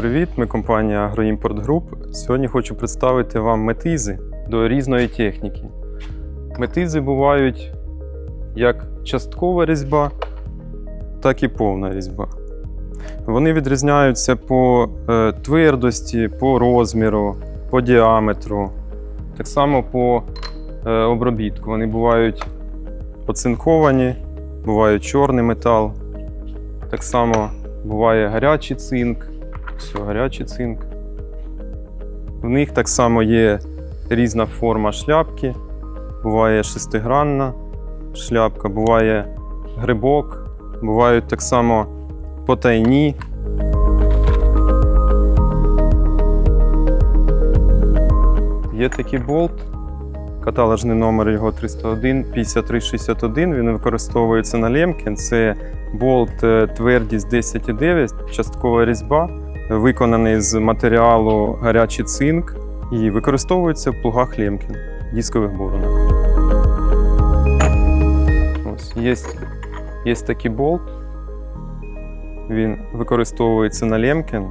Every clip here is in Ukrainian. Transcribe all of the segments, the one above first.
привіт! Ми компанія Агроімпорт Груп. Сьогодні хочу представити вам метизи до різної техніки. Метизи бувають як часткова різьба, так і повна різьба. Вони відрізняються по е, твердості, по розміру, по діаметру, так само по е, обробітку. Вони бувають оцинковані, бувають чорний метал, так само буває гарячий цинк, все, гарячий цинк. В них так само є різна форма шляпки. Буває шестигранна шляпка, буває грибок, бувають так само потайні. Є такий болт, каталожний номер його 301 5361. Він використовується на Лемкін. Це болт е, твердість 10,9, часткова різьба, виконаний з матеріалу гарячий цинк і використовується в плугах Лемкін, дискових боронах. Ось є, є такий болт. Він використовується на Лемкін.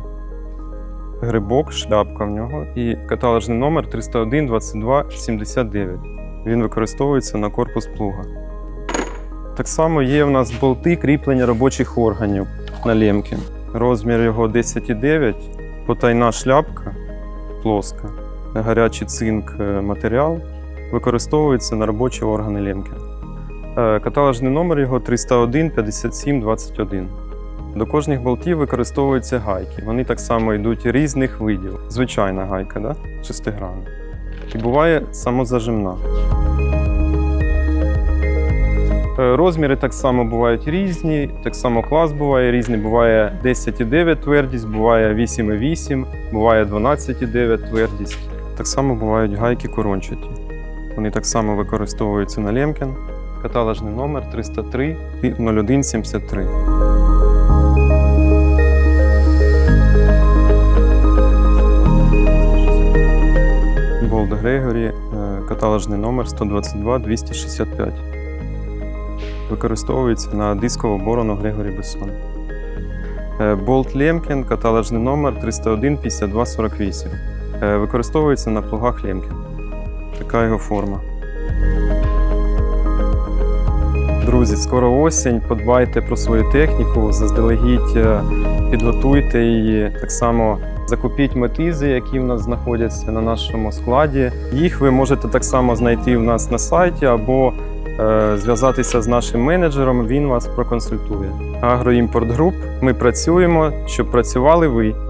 Грибок, шляпка в нього і каталожний номер 301 22 79. Він використовується на корпус плуга. Так само є в нас болти кріплення робочих органів на лемки. Розмір його 10,9, потайна шляпка плоска, гарячий цинк е, матеріал використовується на робочі органи лемки. Е, Каталожний номер його 301 57 21. До кожних болтів використовуються гайки. Вони так само йдуть різних видів. Звичайна гайка, да? шестигранна. І буває самозажимна. Е, Розміри так само бувають різні, так само клас буває різний. Буває 10,9 твердість, буває 8,8, буває 12,9 твердість. Так само бувають гайки корончаті. Вони так само використовуються на Лемкін. Каталожний номер 303 0173. Болт Грегорі, е, каталожний номер 122 265. Використовується на дискову борону Грегорі Бессон. Е, Болт Лемкін, каталожний номер 301 52 48. Е, Використовується на плугах Лемкін. Така його форма. Друзі, скоро осінь. Подбайте про свою техніку, заздалегідь е, підготуйте її. Так само закупіть метизи, які в нас знаходяться на нашому складі. Їх ви можете так само знайти в нас на сайті або зв'язатися з нашим менеджером. Він вас проконсультує. Агроімпорт Груп. Ми працюємо, щоб працювали ви.